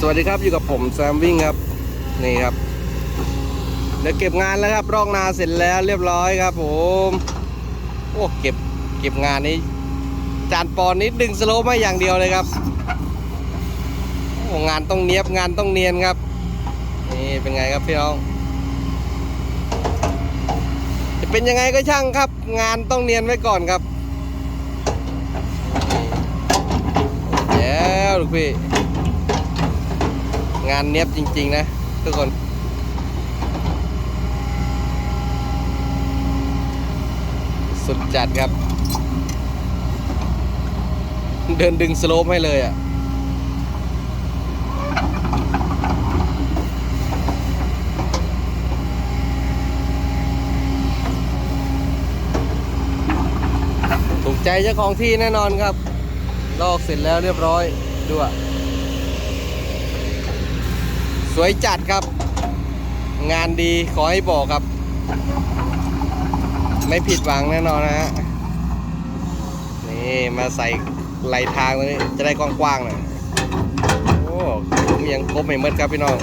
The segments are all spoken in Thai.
สวัสดีครับอยู่กับผมแซมวิ่งครับนี่ครับเดี๋ยวเก็บงานแล้วครับรอกนาเสร็จแล้วเรียบร้อยครับผมโอ้เก็บเก็บงานนี้ จานปอนนี้ดึงสโลว์มาอย่างเดียวเลยครับโอ้งานต้องเนียบงานต้องเนียนครับนี่เป็นไงครับพี่น้อง จะเป็นยังไงก็ช่างครับ งานต้องเนียนไว้ก่อนครับแล้วลูกพี่ งานเนี้ยบจริง ๆ นะ ทุกคน สุดจัดครับ เดินดึงสโลปให้เลยอะถูกใจเจ้าของที่แน่นอนครับ ลอกเสร็จแล้วเรียบร้อยด้วยส วยจัดครับ งานดีขอให้บอกครับ ไม่ผิดหวังแน่นอนนะฮะนี่มาใส่ไหลทางตรงนี้จะได้กว้างๆหน่อยโอ้ผมยังครบไม่หมดครับพี่น้อง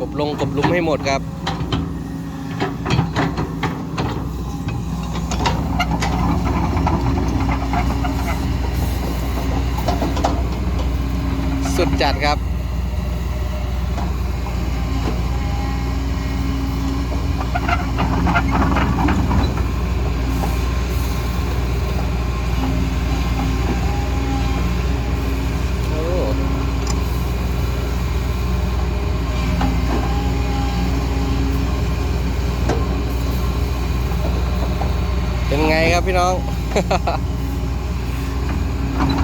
กบลงกบลุมให้หมดครับ จัดครับ เป็นไงครับพี่น้อง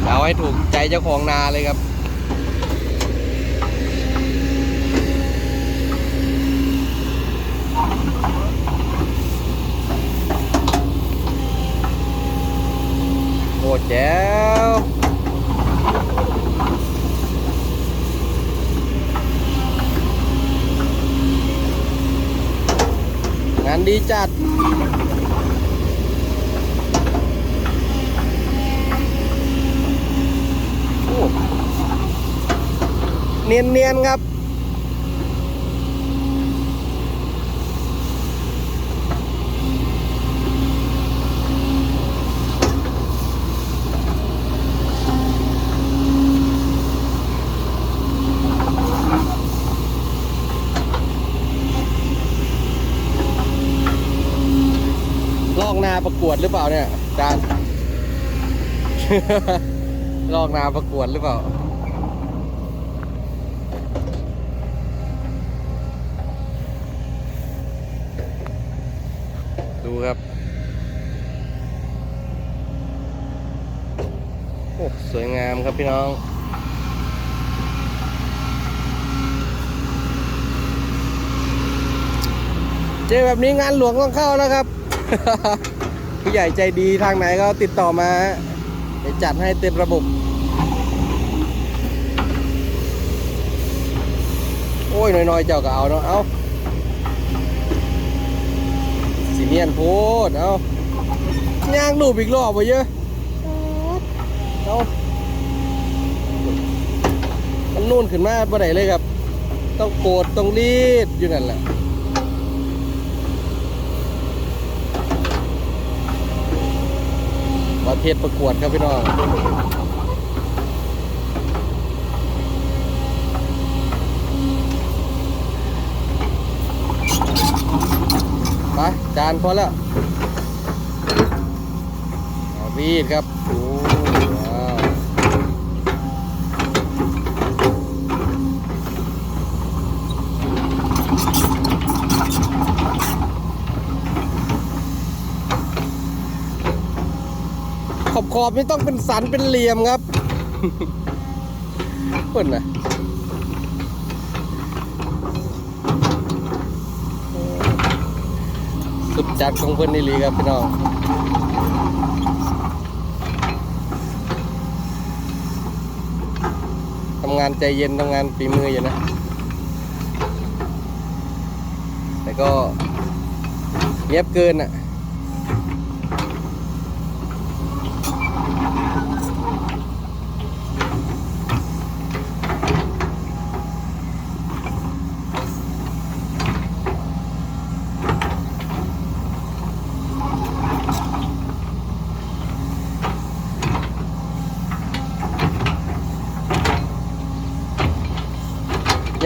เอาให้ถูกใจเจ้าของนาเลยครับ แจ๋วงานดีจัดเนียนๆครับ ลอกนาประก วดหรือเปล่าเนี่ยจานลอกนาประกวดหรือเปล่า ดูครับโอ้สวยงามครับพี่น้องเจอแบบนี้งานหลวงต้องเข้าแล้วครับ ผู้ใหญ่ใจดีทางไหนก็ติดต่อมาเดี๋ยวจัดให้เต็มระบบ โอ้ยน้อยๆ เจ้าก็เอาเนาะเอาสีเนียนโพดเอาย่างรูปอีกรอบไปเยอะเอามันนู่นขึ้นมาบ่ได้เลยครับ ต้องโกดต้องรีดอยู่นั่นแหละ ประเภทประกวดครับพี่น้องไปจานพอแล้วรีดครับโอ้ว้าว ขอบนี่ต้องเป็นสันเป็นเหลี่ยมครับเปิดนะสุดจัดของเพื่อนนี่ลีครับพี่น้องทำงานใจเย็นทำงานฝีมืออยู่นะ แต่ก็เงียบเกินอะ ยั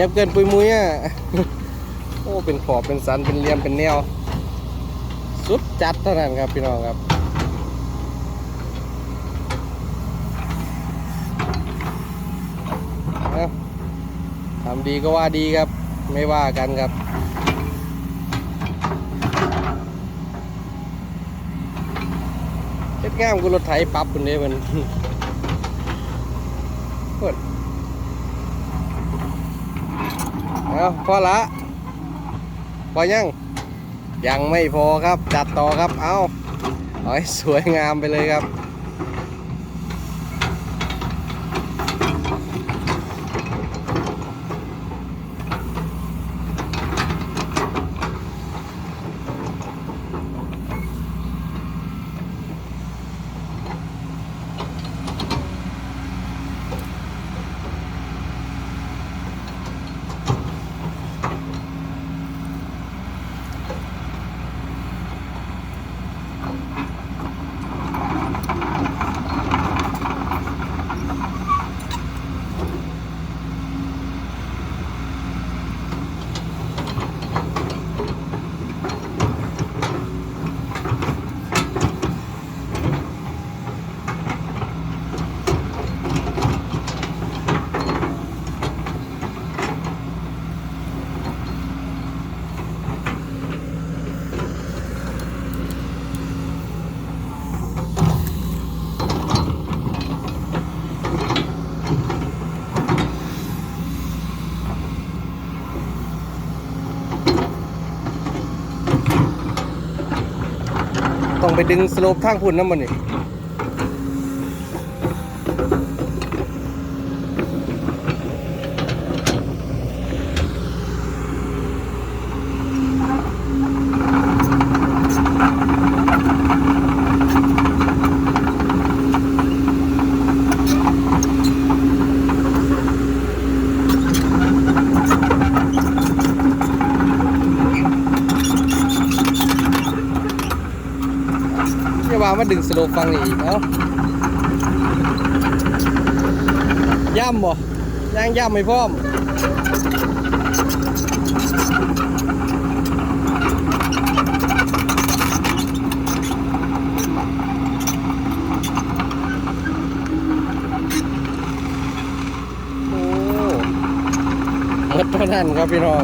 บเกินปุยมุ้ยอะ โอ้ เป็นขอบ เป็นสัน เป็นเหลี่ยม เป็นแนว สุดจัดเท่านั้นครับพี่น้องครับทำดีก็ว่าดีครับ ไม่ว่ากันครับเฮ็ดงามกูรถไถปั๊บคุณเด้มัน เปิด เอาพอละพอยังยังไม่พอครับจัดต่อครับเอาเอาให้สวยงามไปเลยครับ ดึงสโลปทางพุ่นน้ำมันนี่ มาดึงสโลปฟังนี่อีกเอ้าย่ำบ่ย่างย่ำไม่พร้อมโอ้หมดเท่านั้นครับพี่น้อง